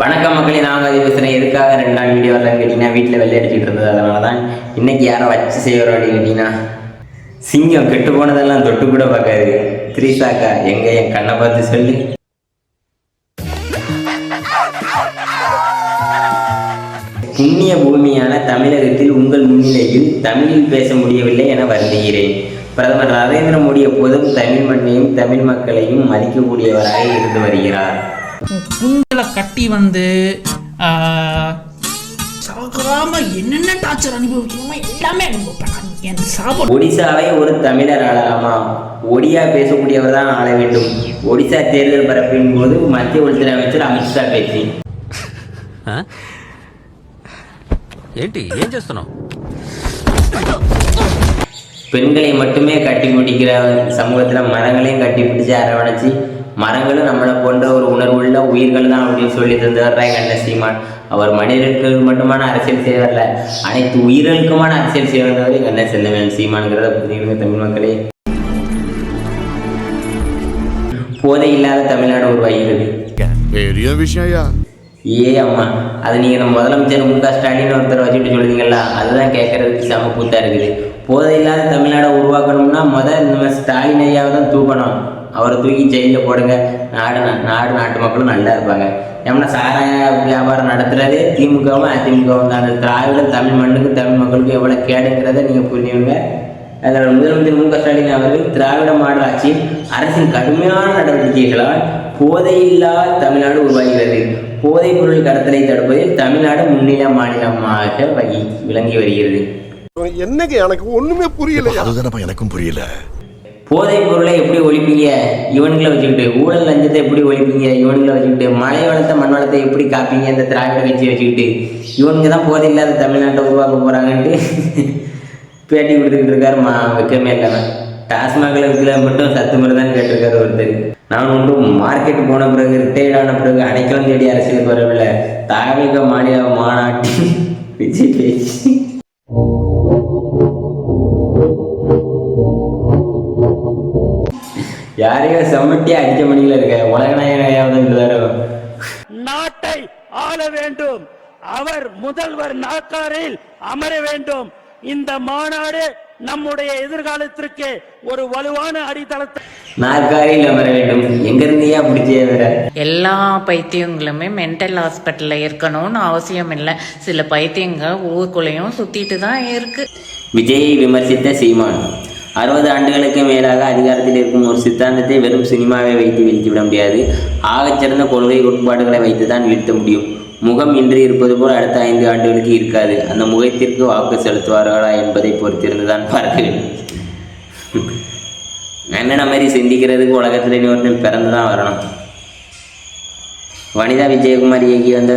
வணக்கம் மக்களே நான் அது பேசுகிறேன் எதுக்காக ரெண்டு நாள் வீடியோ வரலன்னு கேட்டிங்கன்னா வீட்டில் வெள்ளை இருந்தது அதனால தான் இன்னைக்கு யாரை வச்சு செய்கிறோம் அப்படின்னு கேட்டிங்கன்னா சிங்கம் கெட்டு போனதெல்லாம் தொட்டு கூட பார்க்காது. திரிசாக்கா எங்க என் கண்ணை பார்த்து சொல்லு. புண்ணிய பூமியான தமிழகத்தில் உங்கள் முன்னிலையில் தமிழில் பேச முடியவில்லை என வருந்துகிறேன். பிரதமர் நரேந்திர மோடி எப்போதும் தமிழ் மண்ணையும் தமிழ் மக்களையும் மதிக்கக்கூடியவராக இருந்து வருகிறார். குண்டல கட்டி வந்து ஆஹ், சாகாம என்னென்ன டார்ச்சர் அனுபவிக்கணுமோ எல்லாமே அனுபவிப்பேன் நான். என் சாப்பாடு ஒடிசாவை ஒரு தமிழர் ஆளலாமா ஒடியா பேசக்கூடியவர் தான் ஆள வேண்டும் ஒடிசா தேர்தல் பரப்பின் போது மத்திய உள்துறை அமைச்சர் அமித்ஷா பேச்சு ఆ? ఏంటి ఏం చేస్తున్నావు பெண்களை மட்டுமே கட்டி பிடிக்கிற சமூகத்தில் மரங்களையும் கட்டி பிடிச்சி அரவணைச்சு மரங்களும் நம்மளை போன்ற ஒரு உணர்வுள்ள உயிர்கள் தான் அப்படின்னு சொல்லி தந்தவர் கண்ண சீமான். அவர் மனிதர்களுக்கு மட்டுமான அரசியல் செய்வதில்ல அனைத்து உயிர்களுக்குமான அரசியல் செய்ய வந்தவர் கண்ண செந்தமேன் சீமான்கிறத புரியுங்க தமிழ் மக்களே. போதை இல்லாத தமிழ்நாடு உருவாகிறது பெரிய விஷயம்யா ஏ அம்மா அது நீங்கள் நம்ம முதலமைச்சர் மு க ஸ்டாலின் ஒருத்தர் வச்சுட்டு சொல்லுவீங்கல்ல அதுதான் கேட்கறதுக்கு செம கூத்தா இருக்குது. போதை இல்லாத தமிழ்நாடை உருவாக்கணும்னா முதல் நம்ம ஸ்டாலின் ஐயாவை தான் தூக்கணும். அவரை தூக்கி ஜெயிலில் போடுங்க. நாடு நாடு நாட்டு மக்களும் நல்லா இருப்பாங்க. ஏன்னா சாராய வியாபாரம் நடத்துறது திமுகவும் அதிமுகவும் தான். அந்த திராவிட தமிழ் மண்ணுக்கு தமிழ் மக்களுக்கு எவ்வளோ கேடுங்கிறத நீங்கள் புரிஞ்சுங்க அதில் முதலமைச்சர் மு க ஸ்டாலின் அவர்கள் திராவிட மாடல் ஆட்சியில் அரசின் கடுமையான நடவடிக்கைகளால் போதையில்லா தமிழ்நாடு உருவாகிறது. போதைப் பொருள் கடத்தலை தடுப்பதில் தமிழ்நாடு முன்னிலை மாநிலமாக வகி விளங்கி வருகிறது. என்னங்க எனக்கு ஒண்ணுமே புரியல அதுதானப்பா எனக்கும் புரியல. போதைப் பொருளை எப்படி ஒழிப்பீங்க? இவன்களை வச்சுக்கிட்டு ஊழல் லஞ்சத்தை எப்படி ஒழிப்பீங்க? இவன்களை வச்சுக்கிட்டு மலை வளத்தை மண் வளத்தை எப்படி காப்பீங்க? இந்த திராவிட கட்சியை வச்சுக்கிட்டு இவனுங்க தான் போதை இல்லாத தமிழ்நாட்டை உருவாக்க போகிறாங்கன்ட்டு பேட்டி கொடுத்துக்கிட்டு இருக்காரு. மா வைக்கமே இல்லாமல் டாஸ்மாகில் இருக்கிற மட்டும் சத்து மருந்தான்னு கேட்டிருக்காரு ஒருத்தர். நான் ஒன்றும் மார்க்கெட் போன பிறகு ரிட்டையர்ட் ஆன பிறகு அடைக்கலம் தேடி அரசியலுக்கு வரவில்லை. தாவிக மாநில மாநாட்டில் விஜய் பேச்சு. யாரையோ செம்மட்டியா அடிக்க முடியல இருக்க. உலகநாயகையாவது நாட்டை ஆள வேண்டும். அவர் முதல்வர் நாற்காரில் அமர வேண்டும். இந்த மாநாடு நம்முடைய எதிர்காலத்திற்கு ஒரு வலுவான அடித்தளத்தை நாற்காலியில் அமர வேண்டும். எங்க இருந்தியா பிடிச்சே வேற? எல்லா பைத்தியங்களுமே மென்டல் ஹாஸ்பிட்டலில் இருக்கணும்னு அவசியம் இல்லை. சில பைத்தியங்க ஊருக்குள்ளேயும் சுத்திட்டு தான் இருக்கு. விஜயை விமர்சித்த சீமான் அறுபது ஆண்டுகளுக்கு மேலாக அதிகாரத்தில் இருக்கும் ஒரு சித்தாந்தத்தை வெறும் சினிமாவை வைத்து வீழ்த்திவிட முடியாது. ஆகச்சிறந்த கொள்கை கோட்பாடுகளை வைத்து தான் வீழ்த்த முடியும். முகம் இன்று இருப்பது போல் அடுத்த ஐந்து ஆண்டுகளுக்கு இருக்காது. அந்த முகத்திற்கு வாக்கு செலுத்துவார்களா என்பதை பொறுத்திருந்து தான் பார்க்க வேண்டும். அண்ணனை மாதிரி சிந்திக்கிறதுக்கு உலகத்தில் இன்னொருத்தன் பிறந்து தான் வரணும். வனிதா விஜயகுமார் இயக்கி வந்த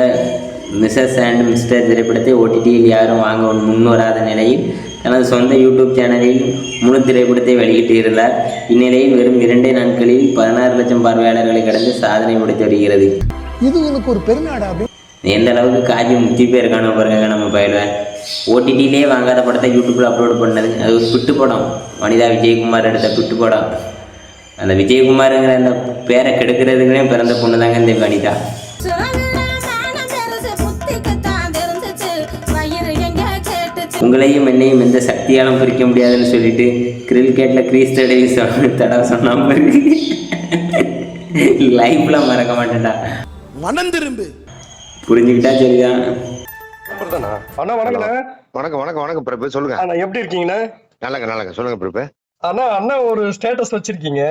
மிஸ்ஸஸ் அண்ட் மிஸ்டர் திரைப்படத்தை ஓடிடியில் யாரும் வாங்க முன்வராத நிலையில் தனது சொந்த யூடியூப் சேனலில் முழு திரைப்படத்தை வெளியிட்டு இருந்தார் இந்நிலையில் வெறும் இரண்டே நாட்களில் பதினாறு லட்சம் பார்வையாளர்களை கடந்து சாதனை படைத்து வருகிறது. இது உனக்கு ஒரு பெருநாடா எந்த அளவுக்கு காஜி முத்தி பேருக்கான பாருங்க நம்ம பயில. ஓடிடியிலே வாங்காத படத்தை யூடியூப்பில் அப்லோட் பண்ணது. அது ஒரு பிட்டு படம். வனிதா விஜயகுமார் எடுத்த பிட்டு படம். அந்த விஜயகுமாருங்கிற அந்த பேரை கெடுக்கிறதுக்குனே பிறந்த பொண்ணு தாங்க இந்த வனிதா. உங்களையும் என்னையும் எந்த சக்தியாலும் பிரிக்க முடியாதுன்னு சொல்லிட்டு கிரிக்கெட்டில் கிரீஸ் தடவி தடவை சொன்னா லைஃப்ல மறக்க மாட்டேன்டா. மனம் திரும்பு புரிஞ்சுக்கிட்டா சரிதான்? அண்ணா வணக்கண்ணே வணக்கம் வணக்கம் வணக்கம் பிரபு. சொல்லுங்க. அண்ணா எப்படி இருக்கீங்கண்ணே? நல்லங்க நல்லங்க சொல்லுங்க பிரபு. அண்ணா அண்ணா ஒரு ஸ்டேட்டஸ் வச்சிருக்கீங்க.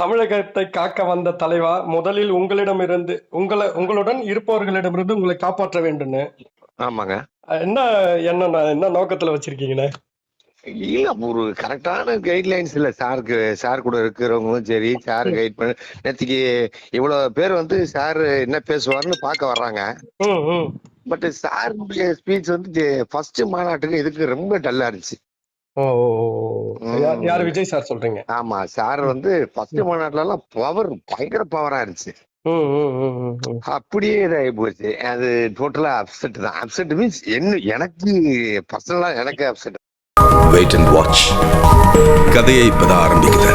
தமிழகத்தை காக்க வந்த தலைவா முதலில் உங்களிடமிருந்து உங்களை உங்களுடன் இருப்பவர்களிடமிருந்து உங்களை காப்பாற்ற வேண்டும்னு. ஆமாங்க. என்ன என்ன என்ன நோக்கத்துல வச்சிருக்கீங்கண்ணே? இல்ல ஒரு கரெக்டான கைட்லைன்ஸ் இல்ல. சாருக்கு சார் கூட இருக்கிறவங்களும் சரி சார் கைட் பண்ண நேற்றுக்கு இவ்வளவு பேர் வந்து சார் என்ன பேசுவாருன்னு பார்க்க வர்றாங்க. பட் சாருடைய ஸ்பீச் வந்து ஃபர்ஸ்ட் மாநாட்டுக்கு இதுக்கு ரொம்ப டல்லா இருந்துச்சு. யார் விஜய் சார் சொல்றீங்க? ஆமா சார் வந்து ஃபர்ஸ்ட் மாநாட்டுல எல்லாம் பவர் பயங்கர பவரா இருந்துச்சு. அப்படியே இதாகி போச்சு. அது டோட்டலா அப்செட் தான். அப்செட் மீன்ஸ் என்ன எனக்கு பர்சனலா எனக்கு அப்செட் வெயிட் அண்ட் வாட்ச் கதையை இப்பதான் ஆரம்பிக்குது.